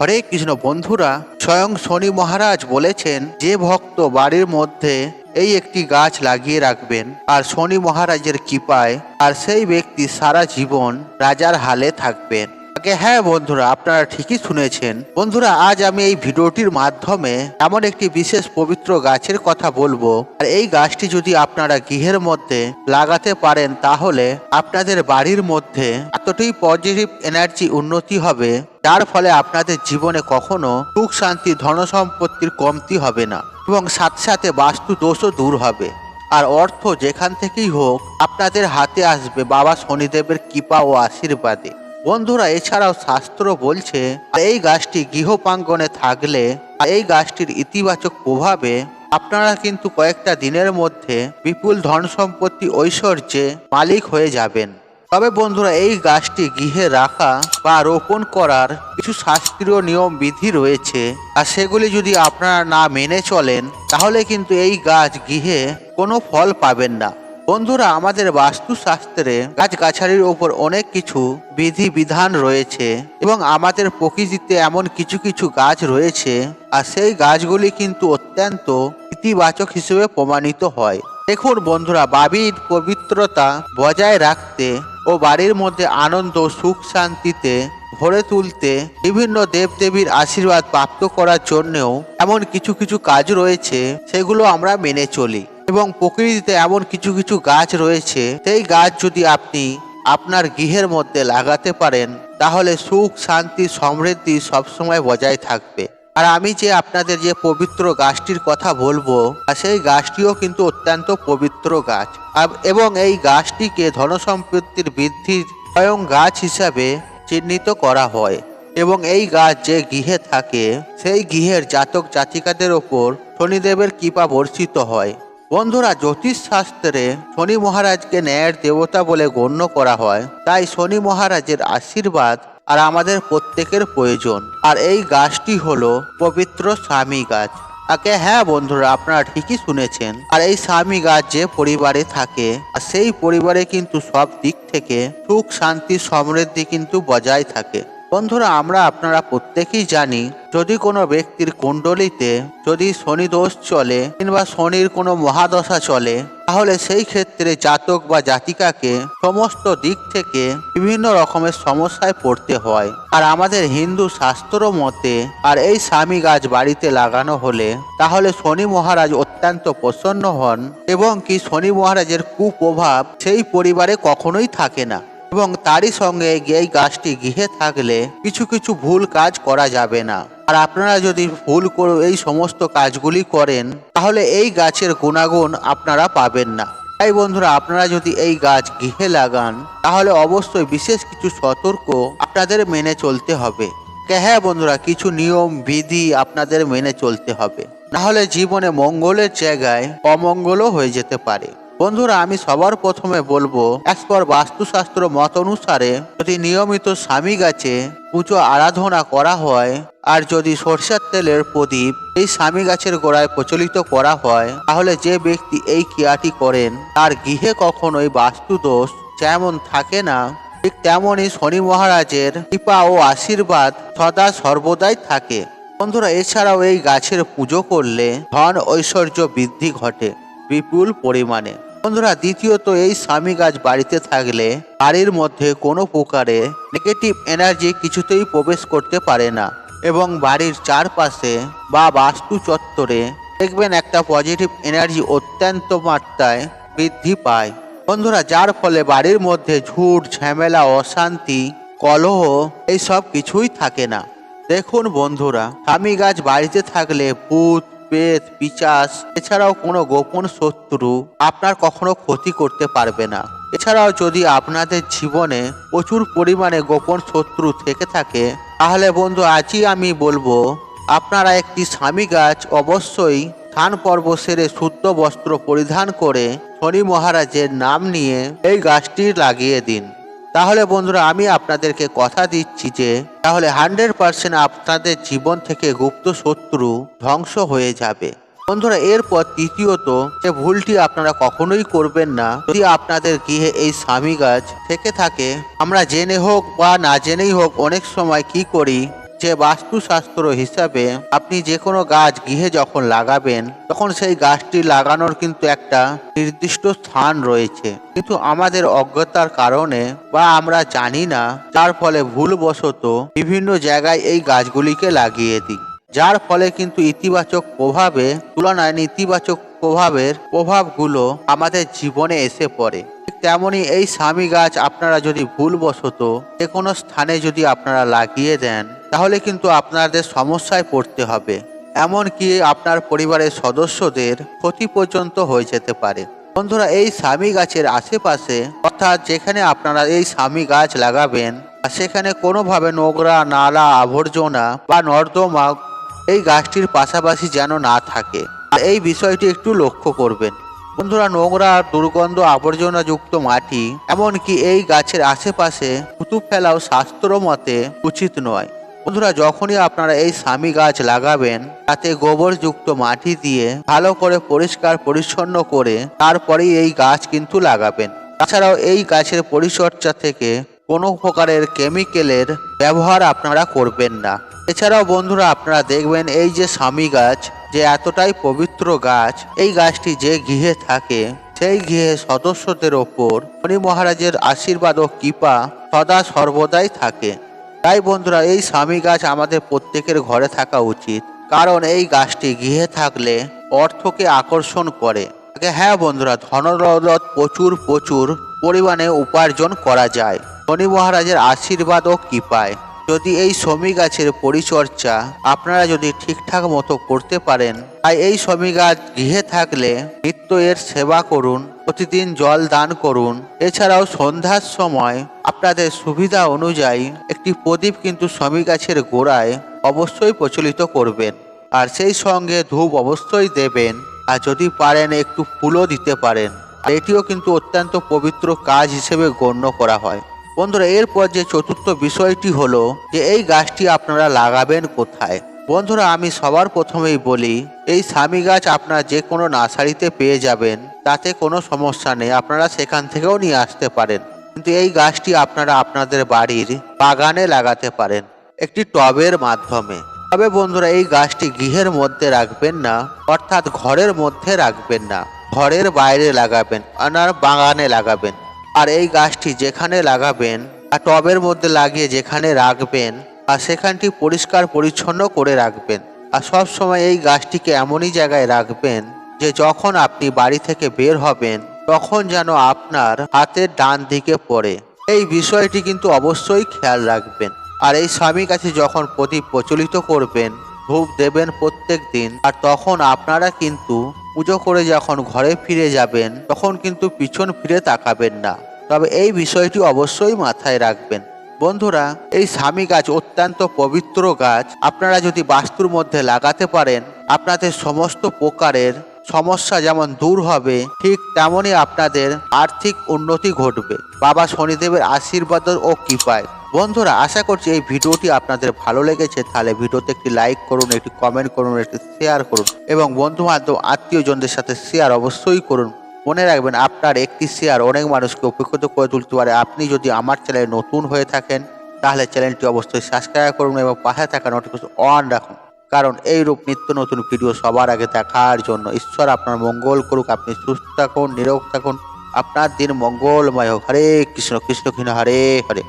হরে কৃষ্ণ বন্ধুরা, স্বয়ং শনি মহারাজ বলেছেন, যে ভক্ত বাড়ির মধ্যে এই একটি গাছ লাগিয়ে রাখবেন, আর শনি মহারাজের কৃপায়, আর সেই ব্যক্তি সারা জীবন রাজার হালে থাকবেন। আগে হ্যাঁ বন্ধুরা, আপনারা ঠিকই শুনেছেন। বন্ধুরা, আজ আমি এই ভিডিওটির মাধ্যমে এমন একটি বিশেষ পবিত্র গাছের কথা বলব। আর এই গাছটি যদি আপনারা গৃহের মধ্যে লাগাতে পারেন, তাহলে আপনাদের বাড়ির মধ্যে এতটাই পজিটিভ এনার্জি উন্নতি হবে, যার ফলে আপনাদের জীবনে কখনো সুখ শান্তি, ধন সম্পত্তির কমতি হবে না এবং সাথে সাথে বাস্তু দোষও দূর হবে। আর অর্থ যেখান থেকেই হোক, আপনাদের হাতে আসবে বাবা শনিদেবের কৃপা ও আশীর্বাদে। বন্ধুরা, এছাড়াও শাস্ত্র বলছে, এই গাছটি গৃহপ্রাঙ্গনে থাকলে এই গাছটির ইতিবাচক প্রভাবে আপনারা কিন্তু কয়েকটা দিনের মধ্যে বিপুল ধন সম্পত্তি ঐশ্বর্যে মালিক হয়ে যাবেন। তবে বন্ধুরা, এই গাছটি গৃহে রাখা বা রোপণ করার কিছু শাস্ত্রীয় নিয়ম, বিধি রয়েছে আর সেগুলি যদি আপনারা না মেনে চলেন, তাহলে কিন্তু এই গাছ গৃহে কোনো ফল পাবেন না। বন্ধুরা, আমাদের বাস্তুশাস্ত্রে গাছগাছালির ওপর অনেক কিছু বিধি বিধান রয়েছে এবং আমাদের প্রকৃতিতে এমন কিছু কিছু গাছ রয়েছে আর সেই গাছগুলি কিন্তু অত্যন্ত ইতিবাচক হিসেবে প্রমাণিত হয়। দেখুন বন্ধুরা, বাবির পবিত্রতা বজায় রাখতে ও বাড়ির মধ্যে আনন্দ, সুখ শান্তিতে ভরে তুলতে বিভিন্ন দেবদেবীর আশীর্বাদ প্রাপ্ত করার জন্যও এমন কিছু কিছু কাজ রয়েছে, সেগুলো আমরা মেনে চলি। এবং প্রকৃতিতে এমন কিছু কিছু গাছ রয়েছে, সেই গাছ যদি আপনি আপনার গৃহের মধ্যে লাগাতে পারেন, তাহলে সুখ, শান্তি, সমৃদ্ধি সবসময় বজায় থাকবে। আর আমি যে আপনাদের যে পবিত্র গাছটির কথা বলব সেই গাছটিও কিন্তু অত্যন্ত পবিত্র গাছ। এবং এই গাছটিকে ধনসম্পত্তির বৃদ্ধির স্বয়ং গাছ হিসাবে চিহ্নিত করা হয়। এবং এই গাছ যে গৃহে থাকে, সেই গৃহের জাতক জাতিকাদের ওপর শনিদেবের কৃপা বর্ষিত হয়। বন্ধুরা জ্যোতিষ শাস্ত্রে শনি মহারাজকে ন্যায়ের দেবতা বলে গণ্য করা হয়। তাই শনি মহারাজের আশীর্বাদ আর আমাদের প্রত্যেকের প্রয়োজন। আর এই গাছটি হলো পবিত্র স্বামী গাছ। আগে হ্যাঁ বন্ধুরা, আপনারা ঠিকই শুনেছেন। আর এই স্বামী গাছ যে পরিবারে থাকে, আর সেই পরিবারে কিন্তু সব দিক থেকে সুখ, শান্তি, সমৃদ্ধি কিন্তু বজায় থাকে। বন্ধুরা, আমরা আপনারা প্রত্যেকেই জানি, যদি কোনো ব্যক্তির কুণ্ডলিতে যদি শনি দোষ চলে কিংবা শনির কোনো মহাদশা চলে, তাহলে সেই ক্ষেত্রে জাতক বা জাতিকাকে সমস্ত দিক থেকে বিভিন্ন রকমের সমস্যায় পড়তে হয়। আর আমাদের হিন্দু শাস্ত্র মতে, আর এই স্বামী গাছ বাড়িতে লাগানো হলে, তাহলে শনি মহারাজ অত্যন্ত প্রসন্ন হন এবং কি শনি মহারাজের কুপ্রভাব সেই পরিবারে কখনোই থাকে না। এবং তারই সঙ্গে এই গাছটি গৃহে থাকলে কিছু কিছু ভুল কাজ করা যাবে না। আর আপনারা যদি ভুল করে এই সমস্ত কাজগুলি করেন, তাহলে এই গাছের গুণাগুণ আপনারা পাবেন না। তাই বন্ধুরা, আপনারা যদি এই গাছ গৃহে লাগান, তাহলে অবশ্যই বিশেষ কিছু সতর্ক আপনাদের মেনে চলতে হবে। হ্যাঁ বন্ধুরা, কিছু নিয়ম, বিধি আপনাদের মেনে চলতে হবে। নাহলে জীবনে মঙ্গলের জায়গায় অমঙ্গলও হয়ে যেতে পারে। বন্ধুরা, আমি সবার প্রথমে বলব এক পর বাস্তুশাস্ত্র মত অনুসারে যদি নিয়মিত স্বামী গাছে পুজো আরাধনা করা হয় আর যদি সরষের তেলের প্রদীপ এই স্বামী গাছের গোড়ায় প্রচলিত করা হয়, তাহলে যে ব্যক্তি এই ক্রিয়াটি করেন, তার গৃহে কখনোই বাস্তুদোষ যেমন থাকে না, ঠিক তেমনই শনি মহারাজের কৃপা ও আশীর্বাদ সদা সর্বদাই থাকে। বন্ধুরা, এছাড়াও এই গাছের পুজো করলে ধন ঐশ্বর্য বৃদ্ধি ঘটে, বিপুল পরিমাণে। বন্ধুরা, দ্বিতীয়ত এই স্বামী গাছ বাড়িতে থাকলে বাড়ির মধ্যে কোনো প্রকারে নেগেটিভ এনার্জি কিছুতেই প্রবেশ করতে পারে না এবং বাড়ির চারপাশে বা বাস্তু চত্বরে দেখবেন একটা পজিটিভ এনার্জি অত্যন্ত মাত্রায় বৃদ্ধি পায়। বন্ধুরা, যার ফলে বাড়ির মধ্যে ঝুট ঝামেলা, অশান্তি, কলহ এই সব কিছুই থাকে না। দেখুন বন্ধুরা, স্বামী গাছ বাড়িতে থাকলে ভূত পেট পিচাস, এছাড়াও কোনো গোপন শত্রু আপনার কখনো ক্ষতি করতে পারবে না। এছাড়াও যদি আপনাদের জীবনে প্রচুর পরিমাণে গোপন শত্রু থেকে থাকে, তাহলে বন্ধু আজই আমি বলব, আপনারা একটি স্বামী গাছ অবশ্যই স্নান পর্ব সেরে শুদ্ধ বস্ত্র পরিধান করে শনি মহারাজের নাম নিয়ে এই গাছটি লাগিয়ে দিন। তাহলে বন্ধুরা, আমি আপনাদেরকে কথা দিচ্ছি যে, তাহলে হান্ড্রেড পার্সেন্ট আপনাদের জীবন থেকে গুপ্ত শত্রু ধ্বংস হয়ে যাবে। বন্ধুরা, এরপর তৃতীয়ত, যে ভুলটি আপনারা কখনোই করবেন না। যদি আপনাদের গৃহে এই স্বামী গাছ থেকে থাকে, আমরা জেনে হোক বা না জেনেই হোক, অনেক সময় কি করি? যে বাস্তুশাস্ত্র হিসাবে আপনি যে কোনো গাছ গৃহে যখন লাগাবেন, তখন সেই গাছটি লাগানোর কিন্তু একটা নির্দিষ্ট স্থান রয়েছে। কিন্তু আমাদের অজ্ঞতার কারণে বা আমরা জানি না, যার ফলে ভুলবশত বিভিন্ন জায়গায় এই গাছগুলিকে লাগিয়ে দিই। যার ফলে কিন্তু ইতিবাচক প্রভাবে, তুলনায় নেতিবাচক প্রভাবের প্রভাবগুলো আমাদের জীবনে এসে পড়ে। ঠিক তেমনই এই স্বামী গাছ আপনারা যদি ভুলবশত যে কোনো স্থানে যদি আপনারা লাগিয়ে দেন তাহলে কিন্তু আপনাদের সমস্যায় পড়তে হবে। এমনকি আপনার পরিবারের সদস্যদের ক্ষতি পর্যন্ত হয়ে যেতে পারে। বন্ধুরা, এই স্বামী গাছের আশেপাশে, অর্থাৎ যেখানে আপনারা এই স্বামী গাছ লাগাবেন সেখানে কোনোভাবে নোংরা, নালা, আবর্জনা বা নর্দমা এই গাছটির পাশাপাশি যেন না থাকে। এই বিষয়টি একটু লক্ষ্য করবেন। বন্ধুরা, নোংরা, দুর্গন্ধ, আবর্জনাযুক্ত মাটি, এমনকি এই গাছের আশেপাশে থুতু ফেলাও শাস্ত্র মতে উচিত নয়। বন্ধুরা, যখনই আপনারা এই স্বামী গাছ লাগাবেন, তাতে গোবরযুক্ত মাটি দিয়ে ভালো করে পরিষ্কার পরিচ্ছন্ন করে তারপরেই এই গাছ কিন্তু লাগাবেন। তাছাড়াও এই গাছের পরিচর্যা থেকে কোনো প্রকারের কেমিক্যালের ব্যবহার আপনারা করবেন না। এছাড়াও বন্ধুরা, আপনারা দেখবেন এই যে স্বামী গাছ যে এতটাই পবিত্র গাছ, এই গাছটি যে গৃহে থাকে, সেই গৃহে সদস্যদের ওপর মহারাজের আশীর্বাদ ও কৃপা সদা সর্বদাই থাকে। তাই বন্ধুরা, এই স্বামী গাছ আমাদের প্রত্যেকের ঘরে থাকা উচিত। কারণ এই গাছটি গৃহে থাকলে অর্থকে আকর্ষণ করে। হ্যাঁ বন্ধুরা ধনদৌলত প্রচুর প্রচুর পরিমাণে উপার্জন করা যায়। শনি মহারাজের আশীর্বাদ ও কৃপায়। যদি এই শমী গাছের পরিচর্যা আপনারা যদি ঠিকঠাক মতো করতে পারেন, তাই এই শমী গাছ গৃহে থাকলে নিত্য এর সেবা করুন, প্রতিদিন জল দান করুন। এছাড়াও সন্ধ্যার সময় আপনাদের সুবিধা অনুযায়ী একটি প্রদীপ কিন্তু শমী গাছের গোড়ায় অবশ্যই প্রচলিত করবেন। আর সেই সঙ্গে ধূপ অবশ্যই দেবেন। আর যদি পারেন একটু ফুলও দিতে পারেন। এটিও কিন্তু অত্যন্ত পবিত্র কাজ হিসেবে গণ্য করা হয়। বন্ধুরা, এরপর যে চতুর্থ বিষয়টি হলো যে এই গাছটি আপনারা লাগাবেন কোথায়? বন্ধুরা, আমি সবার প্রথমেই বলি, এই স্বামী গাছ আপনারা যে কোনো নার্সারিতে পেয়ে যাবেন। তাতে কোনো সমস্যা নেই। আপনারা সেখান থেকেও নিয়ে আসতে পারেন। কিন্তু এই গাছটি আপনারা আপনাদের বাড়ির বাগানে লাগাতে পারেন, একটি টবের মাধ্যমে। তবে বন্ধুরা, এই গাছটি গৃহের মধ্যে রাখবেন না, অর্থাৎ ঘরের মধ্যে রাখবেন না। ঘরের বাইরে লাগাবেন, আনার বাগানে লাগাবেন। আর এই গাছটি যেখানে লাগাবেন, আর টবের মধ্যে লাগিয়ে যেখানে রাখবেন, আর সেখানটি পরিষ্কার পরিচ্ছন্ন করে রাখবেন। আর সব সময় এই গাছটিকে এমনই জায়গায় রাখবেন যে যখন আপনি বাড়ি থেকে বের হবেন তখন যেন আপনার হাতের ডান দিকে পড়ে। এই বিষয়টি কিন্তু অবশ্যই খেয়াল রাখবেন। আর এই স্বামী কাছে যখন প্রদীপ প্রচলিত করবেন, ধূপ দেবেন প্রত্যেক দিন, আর তখন আপনারা কিন্তু পুজো করে যখন ঘরে ফিরে যাবেন, তখন কিন্তু পিছন ফিরে তাকাবেন না। তবে এই বিষয়টি অবশ্যই মাথায় রাখবেন। বন্ধুরা, এই স্বামী গাছ অত্যন্ত পবিত্র গাছ। আপনারা যদি বাস্তুর মধ্যে লাগাতে পারেন, আপনাদের সমস্ত প্রকারের সমস্যা যেমন দূর হবে, ঠিক তেমনই আপনাদের আর্থিক উন্নতি ঘটবে। বাবা শনিদেবের আশীর্বাদ ও কৃপায়। বন্ধুরা, আশা করছি এই ভিডিওটি আপনাদের ভালো লেগেছে। তাহলে ভিডিওতে একটি লাইক করুন, একটি কমেন্ট করুন, একটি শেয়ার করুন এবং বন্ধু বান্ধব আত্মীয়জনদের সাথে শেয়ার অবশ্যই করুন। মনে রাখবেন, আপনার একটি শেয়ার অনেক মানুষকে উপকৃত করে তুলতে পারে। আপনি যদি আমার চ্যানেলে নতুন হয়ে থাকেন, তাহলে চ্যানেলটি অবশ্যই সাবস্ক্রাইব করুন এবং পাশে থাকা নোটিফিকেশন অন রাখুন। কারণ এই রূপ নিত্য নতুন ভিডিও সবার আগে দেখার জন্য। ঈশ্বর আপনার মঙ্গল করুক, আপনি সুস্থ থাকুন, নিরোগ থাকুন। আপনার দিন মঙ্গলময় হোক। হরে কৃষ্ণ কৃষ্ণ কৃষ্ণ হরে হরে।